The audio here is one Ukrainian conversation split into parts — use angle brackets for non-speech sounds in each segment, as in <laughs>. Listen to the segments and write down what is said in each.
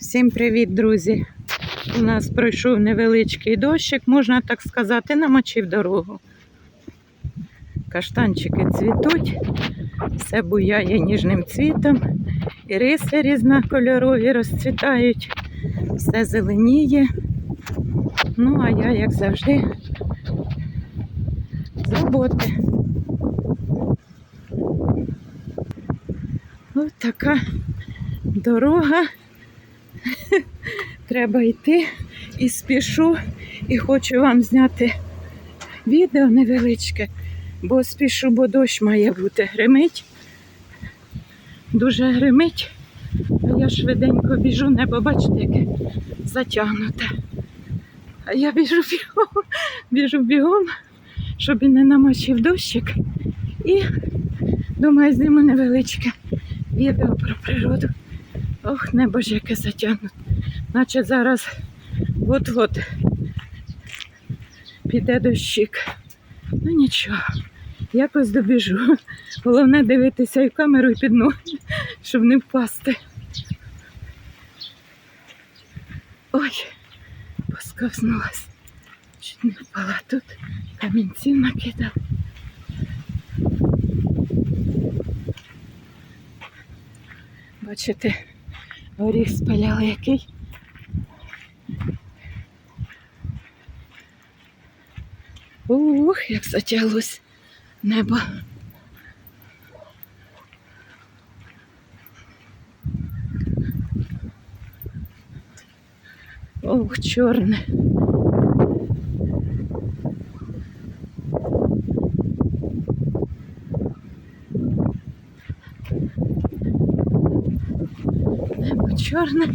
Всім привіт, друзі! У нас пройшов невеличкий дощик, можна так сказати, намочив дорогу. Каштанчики цвітуть, все буяє ніжним цвітом, іриси різнокольорові розцвітають, все зеленіє. Ну, а я, як завжди, з роботи. Ось така дорога. <laughs> Треба йти і спішу, і хочу вам зняти відео невеличке, бо спішу, бо дощ має бути. Гримить, дуже гримить, а я швиденько біжу, небо бачите, яке затягнуте. А я біжу бігом, <laughs> біжу бігом, щоб не намочив дощик. І думаю, зніму невеличке відео про природу. Ох, небо ж яке затягнуте. Наче зараз от-от піде дощик. Ну нічого, якось добіжу. Головне дивитися і в камеру, і під ноги, щоб не впасти. Ой, посковзнулась. Чуть не впала тут. Камінців накидав. Бачите, горіх спаляли який. Ух, як затяглось небо. Ох, чорне. Небо чорне.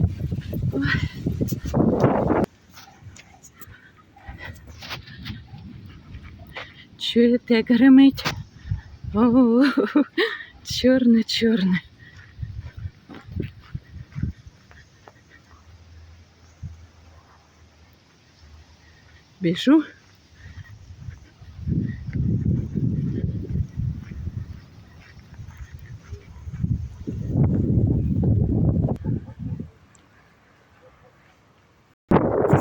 Чуєте, як гримить? О, чорне, чорне. Біжу.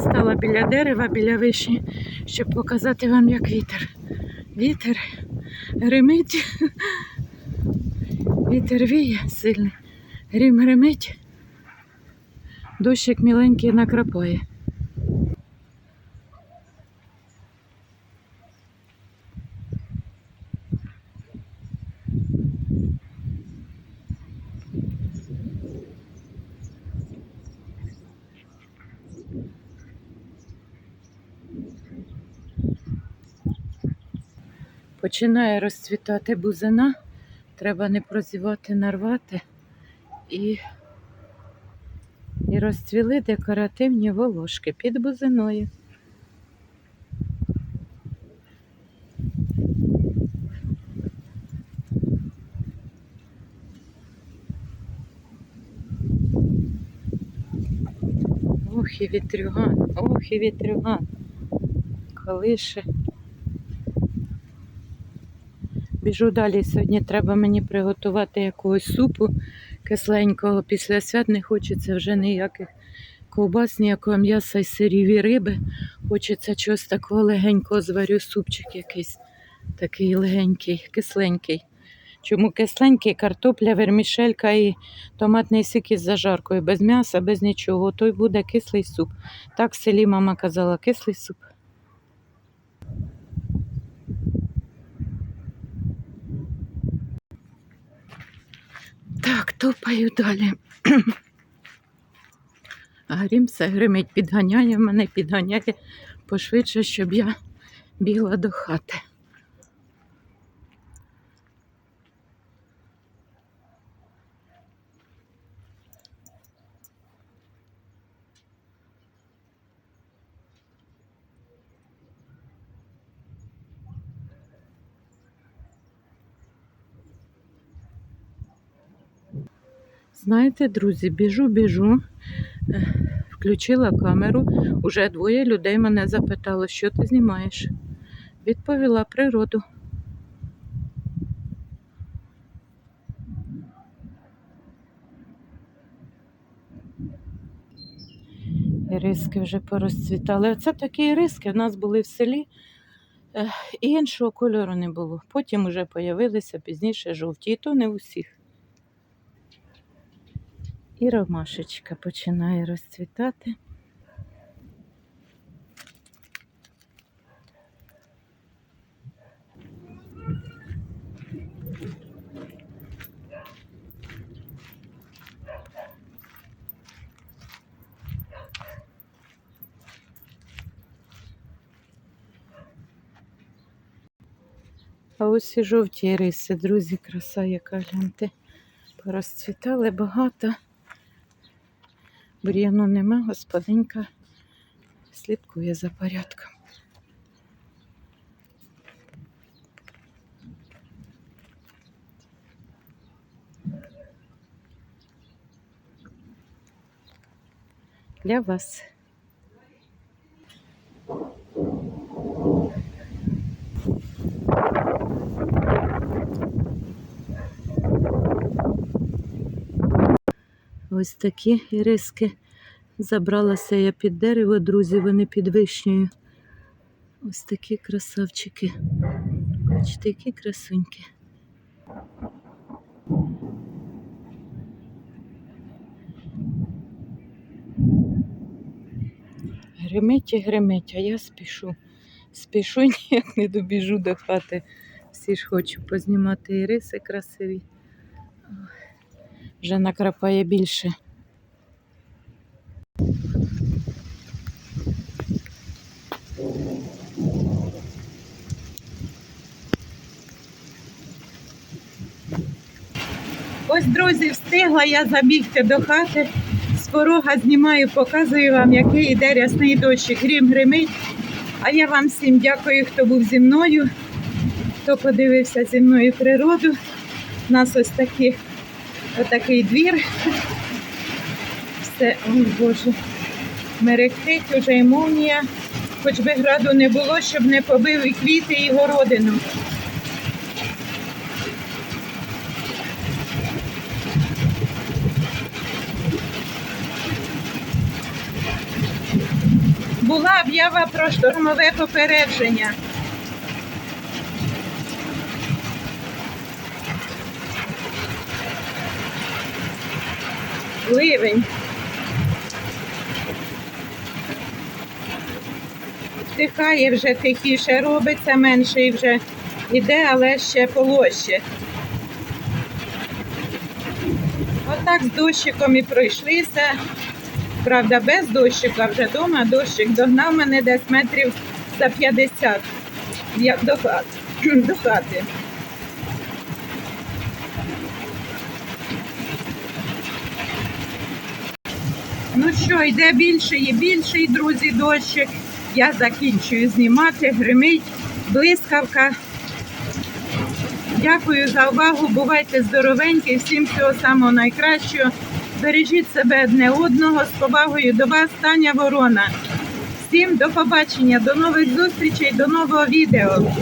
Це стала біля дерева, біля вишні, щоб показати вам, як вітер. Вітер гримить. Вітер віє сильний. Грім гримить. Дощик міленький накрапає. Починає розцвітати бузина. Треба не прозівати, нарвати. І, і розцвіли декоративні волошки під бузиною. Ох і вітрюган, ох і вітрюган. Колише. Біжу далі. Сьогодні треба мені приготувати якогось супу кисленького. Після свят не хочеться вже ніяких ковбас, ніякого м'яса і сирів і риби. Хочеться чогось такого легенького зварю, супчик якийсь такий легенький, кисленький. Чому кисленький, картопля, вермішелька і томатний сік із зажаркою, без м'яса, без нічого. Той буде кислий суп. Так в селі мама казала, кислий суп. Так, топаю далі. Грім все гримить, підганяє мене, підганяє пошвидше, щоб я бігла до хати. Знаєте, друзі, біжу, біжу, включила камеру. Уже двоє людей мене запитало, що ти знімаєш. Відповіла природу. Іриски вже порозцвітали. Оце такі іриски в нас були в селі. І іншого кольору не було. Потім вже з'явилися пізніше жовті, і то не у всіх. І ромашечка починає розцвітати. А ось і жовті риси, друзі, краса, яка гляньте. Порозцвітали багато. Бур'яну нема, господинька слідкує за порядком. Для вас. Ось такі іриски. Забралася я під дерево, друзі, вони під вишнею. Ось такі красавчики. Бачите, які красуньки. Гримить і гримить, а я спішу. Спішу <laughs> ніяк не добіжу до хати. Всі ж хочу познімати іриси красиві. Вже накрапає більше. Ось, друзі, встигла я забігти до хати. З порога знімаю, показую вам, який іде рясний дощик. Грім гримить. А я вам всім дякую, хто був зі мною, хто подивився зі мною природу. У нас ось такі, отакий двір. Все, ой Боже, мерехтить уже і молнія. Хоч би граду не було, щоб не побив і квіти, і городину. Була об'ява про штормове попередження. Ливень. Тихає вже тихіше робиться, менший вже іде, але ще полоще. Отак з дощиком і пройшлися. Правда, без дощика вже вдома. Дощик догнав мене десь метрів за 50 <clears throat> до хати. Ну що, йде більший і більший, друзі, дощик. Я закінчую знімати, гримить, блискавка. Дякую за увагу. Бувайте здоровенькі, всім всього самого найкращого. Бережіть себе одне одного з повагою до вас, Таня Ворона. Всім до побачення, до нових зустрічей, до нового відео.